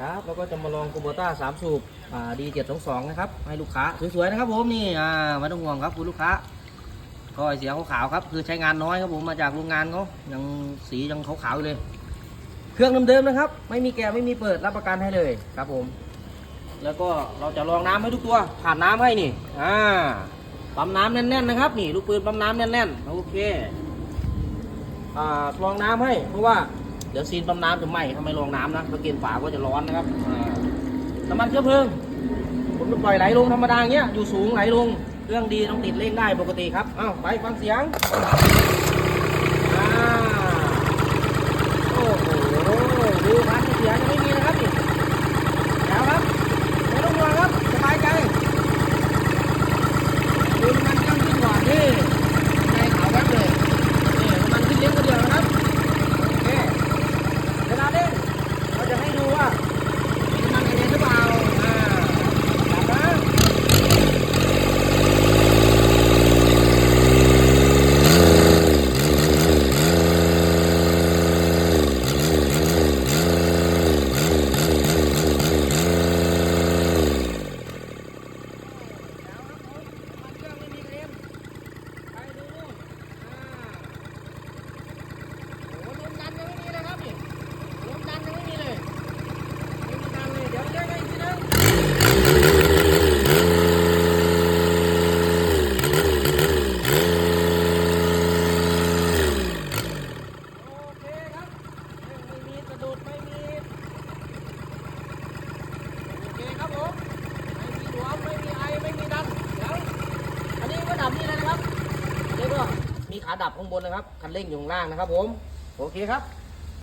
ครับแล้วก็จะมาลองคูโบต้าสามสูบอ่าดีเจ็ดสองสองนะครับให้ลูกค้าสวยๆนะครับผมนี่อ่าไม่ต้องห่วงครับคุณลูกค้าก็เสียงขาวๆครับคือใช้งานน้อยครับผมมาจากโรงงานเขายังสียังขาวๆเลย เครื่องเดิมๆนะครับ ไม่มีแกไม่มีเปิดรับประกันให้เลยครับผม แล้วก็เราจะลองน้ำให้ทุกตัวผ่านน้ำให้นี่อ่าปั๊มน้ำแน่นๆนะครับ นี่ลูกปืนปั๊มน้ำแน่นๆโอเคอ่ากรองน้ำให้เพราะว่า เดี๋ยวซีนปั๊มน้ำจะไหม้ทำไม่รองน้ำนะถ้าเกณฑ์ฝาก็จะร้อนนะครับน้ำมันเชื้อเพลิงผมจะปล่อยไหลลงธรรมดาเงี้ยอยู่สูงไหลลงเครื่องดีต้องติดเร่งได้ปกติครับอ้าวไปฟังเสียงอ่า โอ้โห ดูพันเสียยังไม่มีนะครับนี่แล้วครับไม่ต้องห่วงครับสบายใจดูมันตั้งขึ้นก่อนนี่ในขาวแวบเลยนี่มันขึ้นเลี้ยงก็เดียวนะครับโอเคเวลาเล่นเราจะให้ดูว่ามันกระเด็นหรือเปล่าอ่าจับนะมันเครื่องไม่มีกระเด็นไปดูนู่นอ่า โอ้โหลมดันยังไม่มีเลยครับนี่ลมดันยังไม่มีเลยไม่มีดันเลย เดี๋ยวเรียกให้อีกทีนึงโอเคครับไม่มีสะ ดุดไม่มีโอเคครับผมไม่มีหลวมไม่มีไอไม่มีดันเดี๋ยวอันนี้ก็ดับนี่เลยนะครับนี่ก็มีขาดับข้างบนนะครับคันเร่งอยู่ข้างล่างนะครับผมโอเคครับ